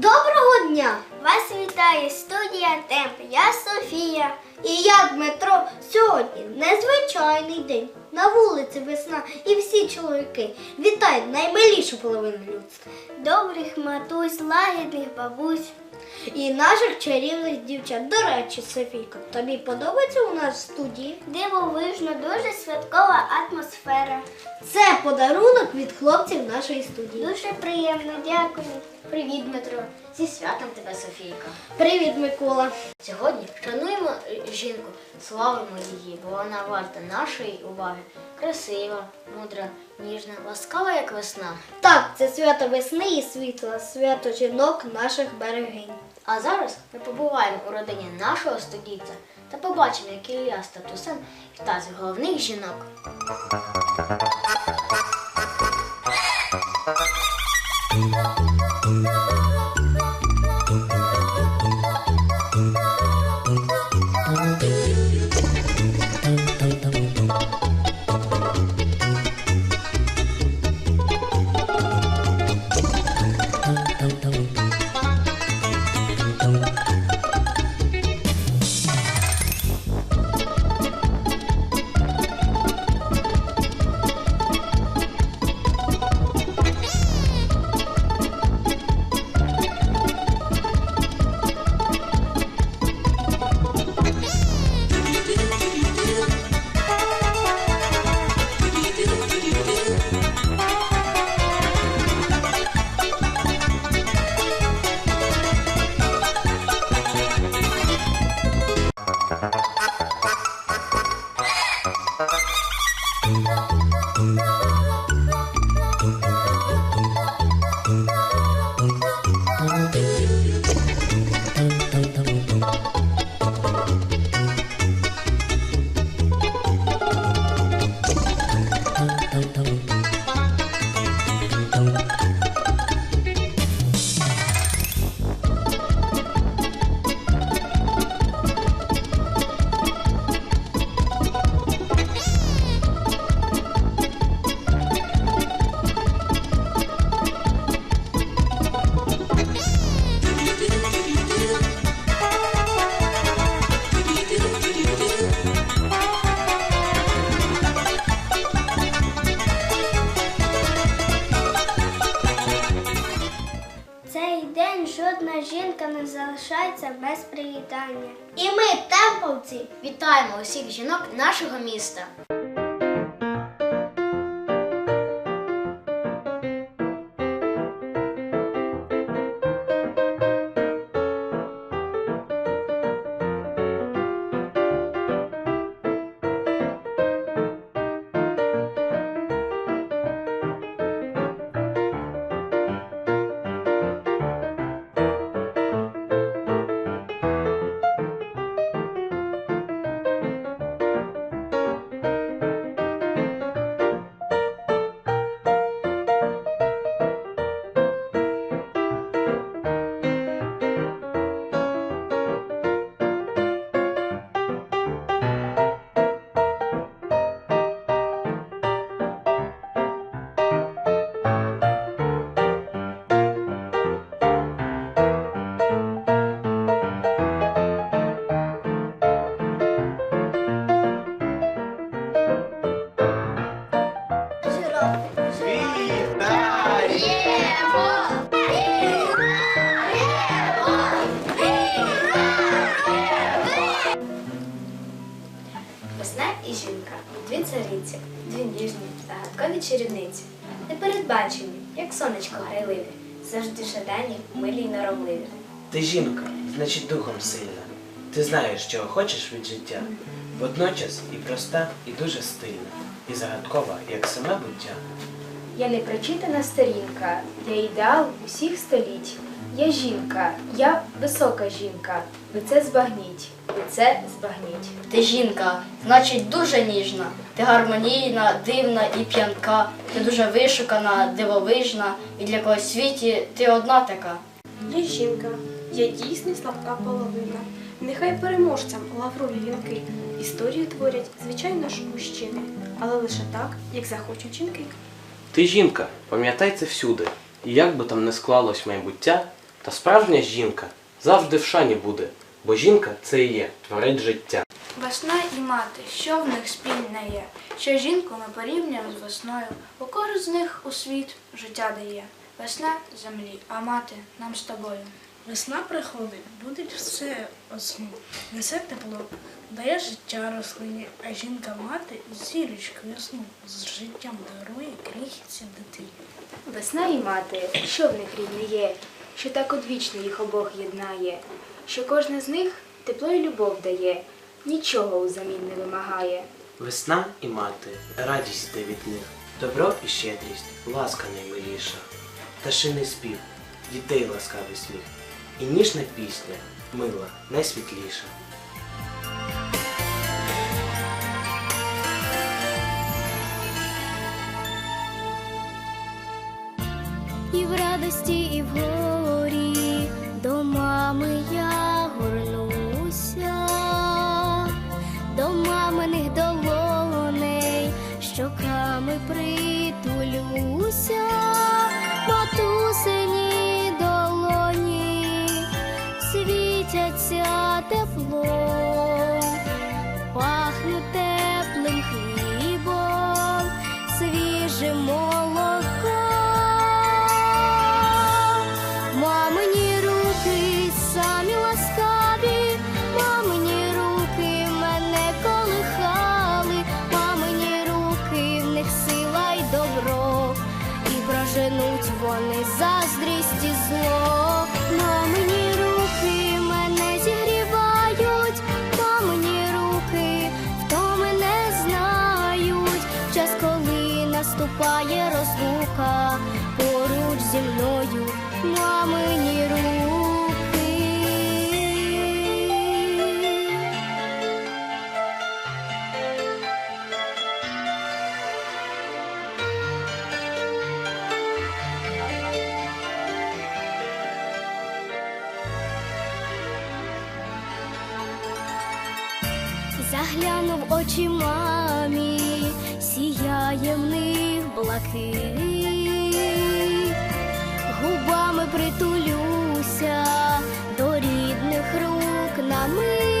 Доброго дня! Вас вітає студія Темп. Я Софія. І я Дмитро. Сьогодні незвичайний день. На вулиці весна і всі чоловіки вітають наймилішу половину людства. Добрих матусь, лагідних бабусь. І наших чарівних дівчат. До речі, Софійко, тобі подобається у нас в студії? Дивовижно, дуже святкова атмосфера. Це подарунок від хлопців нашої студії. Дуже приємно, дякую. Привіт, Дмитро. Зі святом тебе, Софійка. Привіт, Микола. Сьогодні шануємо жінку, славимо її, бо вона варта нашої уваги. Красива, мудра, ніжна, ласкава, як весна. Так, це свято весни і світла, свято жінок наших берегинь. А зараз ми побуваємо у родині нашого студійця та побачимо, як Ілля з татусем вітає головних жінок. Жодна не залишається без привітання. І ми, темповці, Вітаємо усіх жінок нашого міста. Весна і жінка дві цариці, дві ніжні, загадкові чарівниці, непередбачені, як сонечко грайливе, завжди шадані, милі й норовливі. Ти жінка, значить духом сильна. Ти знаєш, чого хочеш від життя. Водночас і проста, і дуже стильна, і загадкова, як саме буття. Я не прочитана сторінка, я ідеал усіх століть. Я жінка, я висока жінка. Ви це збагніть, ви це збагніть. Ти жінка, значить дуже ніжна. Ти гармонійна, дивна і п'янка. Ти дуже вишукана, дивовижна, і для когось в світі ти одна така. Я жінка, я дійсно слабка половина. Нехай переможцям лаврові вінки. Історію творять, звичайно ж, мужчини, але лише так, як захочуть жінки. Ти жінка, пам'ятай це всюди. І як би там не склалось майбуття, Та справжня жінка завжди в шані буде, бо жінка це і є творець життя. Весна і мати, що в них спільне є, що жінку ми порівнюємо з весною, у кожен з них у світ життя дає. Весна землі, а мати нам з тобою. Весна приходить, буде все осну, несе тепло, дає життя рослині, а жінка мати зірочку ясну з життям дарує крихітці дитині. Весна і мати, що в них рідне є, що так одвічно їх обох єднає, що кожна з них тепло і любов дає, нічого узамін не вимагає. Весна і мати, радість йде від них, добро і щедрість, ласка наймиліша, пташиний спів, дітей ласкавий сміх, і ніжна пісня, мила, найсвітліша. І в радості, і в горі до мами я горнуся, до маминих долоней, щоками притулюся, Заглянув очі мамі, сіяє в них блакит, губами притулюся до рідних рук на мить.